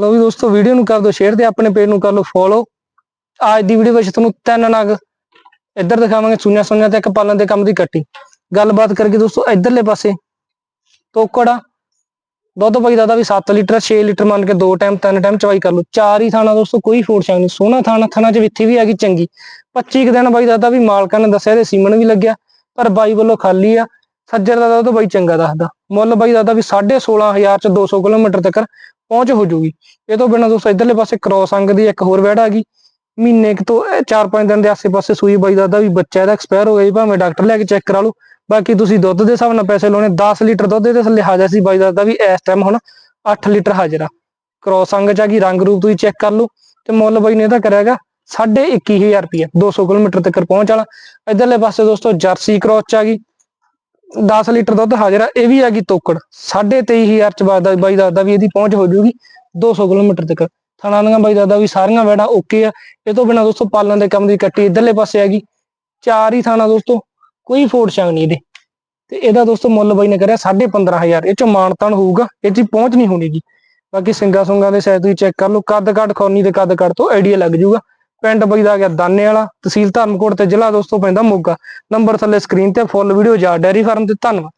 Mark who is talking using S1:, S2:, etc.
S1: ਲੋ ਵੀ ਦੋਸਤੋ ਵੀਡੀਓ ਨੂੰ ਕਰ ਦਿਓ ਸ਼ੇਅਰ ਤੇ ਆਪਣੇ ਪੇਜ ਨੂੰ ਕਰ ਲਓ ਫੋਲੋ ਅੱਜ ਦੀ ਵੀਡੀਓ ਵਿੱਚ ਤੁਹਾਨੂੰ ਤਿੰਨ ਨਗ ਇੱਧਰ ਦਿਖਾਵਾਂਗੇ ਸੁਈਆਂ ਸੁਈਆਂ ਤੇ ਇੱਕ ਪਾਲਣ ਦੇ ਕੰਮ ਦੀ ਕੱਟੀ। ਗੱਲਬਾਤ ਕਰਕੇ ਦੋਸਤੋ, ਇੱਧਰਲੇ ਪਾਸੇ, ਤੋਕੜਾ। ਦੁੱਧ ਬਾਈ ਦਾ ਵੀ 7 ਲੀਟਰ 6 ਲੀਟਰ ਮੰਨ ਕੇ ਦੋ ਟਾਈਮ ਤਿੰਨ ਟਾਈਮ ਚਵਾਈ ਕਰ ਲਓ। ਚਾਰ ਹੀ ਥਾਣਾ ਦੋਸਤੋ, ਕੋਈ ਫੋੜ ਛਾਂ ਨਹੀਂ। ਸੋਹਣਾ ਥਾਣਾ ਥਾਣਾ ਚ ਵਿੱਥੀ ਵੀ ਹੈਗੀ ਚੰਗੀ। 25 ਕੁ ਦਿਨ ਬਾਈ ਦਾਦਾ ਵੀ ਮਾਲਕਾਂ ਨੇ ਦੱਸਿਆ ਤੇ ਸੀਮਨ ਵੀ ਲੱਗਿਆ, ਪਰ ਬਾਈ ਵੱਲੋਂ ਖਾਲੀ ਆ। ਸੱਜਰ ਦਾ ਦੁੱਧ ਬਾਈ ਚੰਗਾ ਦੱਸਦਾ। ਮੁੱਲ ਬਾਈ ਦਾਦਾ ਵੀ 16500 ਚ 200 ਕਿਲੋਮੀਟਰ ਤੱਕ। ਪਹੁੰਚ ਹੋ ਜੂਗੀ। ਇਹ ਤੋਂ ਬਿਨਾਂ ਦੋਸਤੋ ਇਧਰਲੇ ਪਾਸੇ ਕ੍ਰੋਸ ਅੰਗ ਦੀ ਇੱਕ ਹੋਰ ਵੈੜ ਆ ਗਈ। ਮਹੀਨੇ ਕੁ ਤੋਂ 4-5 ਦਿਨ ਦੇ ਆਸੇ-ਪਾਸੇ ਸੂਈ ਬਾਈ ਦਾ ਵੀ ਬੱਚਾ ਇਹਦਾ ਐਕਸਪਾਇਰ ਹੋ ਗਿਆ ਜੀ, ਭਾਵੇਂ ਡਾਕਟਰ ਲੈ ਕੇ ਚੈੱਕ ਕਰਾ ਲਓ। ਬਾਕੀ ਤੁਸੀਂ ਦੁੱਧ ਦੇ ਹਿਸਾਬ ਨਾਲ ਪੈਸੇ ਲਾਉਣੇ 10 ਲੀਟਰ ਦੁੱਧ ਇਹਦੇ ਥੱਲੇ ਹਾਜ਼ਰ ਸੀ ਬਾਈ ਦਾ ਵੀ ਇਸ ਟਾਈਮ ਹੁਣ 8 ਲੀਟਰ ਹਾਜ਼ਰ ਆ। ਕ੍ਰੋਸ ਅੰਗ ਚ ਆ ਗਈ, ਰੰਗ ਰੂਪ ਤੁਸੀਂ ਚੈੱਕ ਕਰ ਲਓ। ਤੇ ਮੁੱਲ ਬਾਈ ਨੇ ਇਹਦਾ ਕਰਿਆਗਾ 21500 ਰੁਪਏ 200 ਕਿਲੋਮੀਟਰ ਤੱਕ ਪਹੁੰਚ ਵਾਲਾ। ਇਧਰਲੇ ਪਾਸੇ ਦੋਸਤੋ ਜਰਸੀ ਕ੍ਰੋਸ ਚ ਆ ਗਈ। 10 ਲੀਟਰ ਦੁੱਧ ਹਾਜ਼ਰ ਆ, ਇਹ ਵੀ ਆ ਗਈ ਤੋਕੜ 23500 ਚ ਬਾਅਦ ਬਾਈ ਦਾ ਵੀ ਇਹਦੀ ਪਹੁੰਚ ਹੋ ਜੂਗੀ 200 ਕਿਲੋਮੀਟਰ ਤੱਕ। ਥਾਣਾ ਦੀਆਂ ਬਾਈ ਦਾਦਾ ਵੀ ਸਾਰੀਆਂ ਵੈੜਾਂ ਓਕੇ ਆ। ਇਹ ਤੋਂ ਬਿਨਾਂ ਦੋਸਤੋ ਪਾਲਣ ਦੇ ਕੰਮ ਦੀ ਕੱਟੀ ਇਧਰਲੇ ਪਾਸੇ ਆ ਗਈ। ਚਾਰ ਹੀ ਥਾਣਾ ਦੋਸਤੋ, ਕੋਈ ਫੋੜ ਛਾਂਗ ਨਹੀਂ ਇਹਦੇ। ਤੇ ਇਹਦਾ ਦੋਸਤੋ ਮੁੱਲ ਬਾਈ ਨੇ ਕਰਿਆ 15500 ਇਹ ਚ ਮਾਨਤਾਨ ਹੋਊਗਾ, ਇਹ ਚ ਪਹੁੰਚ ਨਹੀਂ ਹੋਣੀ ਜੀ। ਬਾਕੀ ਸਿੰਗਾ ਸੁੰਗਾ ਦੇ ਸਾਈਜ਼ ਤੁਸੀਂ ਚੈੱਕ ਕਰ ਲਓ। ਕੱਦ ਕੱਟ ਖੌਨੀ ਦੇ ਕੱਦ ਕੱਟ ਤੋਂ ਆਈਡੀਆ ਲੱਗ ਜਾਊਗਾ ਪਿੰਡ ਬਾਈ ਗਿਆ ਦਾਨੇ ਵਾਲਾ, ਤਹਿਸੀਲ ਧਰਮਕੋਟ ਤੇ ਜ਼ਿਲ੍ਹਾ ਦੋਸਤੋ ਪੈਂਦਾ ਮੋਗਾ। ਨੰਬਰ ਥੱਲੇ ਸਕਰੀਨ ਤੇ ਫੁੱਲ ਵੀਡੀਓ ਜਾ ਡੈਰੀ ਫਾਰਮ ਤੇ ਧੰਨਵਾਦ।